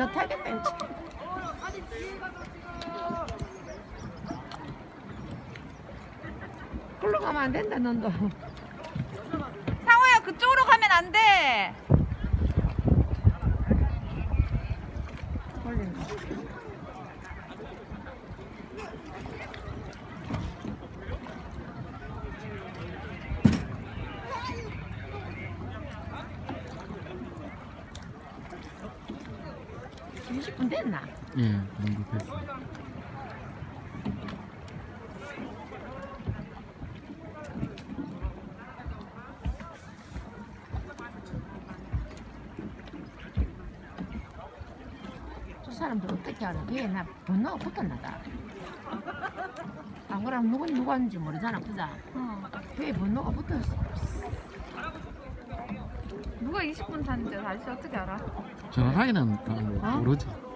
더 타겠다 이제. 글로 가면 안 된다 넌도 상호야 그쪽으로 가면 안 돼. 걸린다 이십 분 됐나? 예, 정도 됐어. 저 사람들 어떻게 알아? 얘나 번호가 붙었나다. 안 그러면 누구 누구인지 모르잖아, 그자? 어. 왜 번호가 붙었어? 누가 20분 탔는지 아저씨 어떻게 알아? 다 어? 모르죠.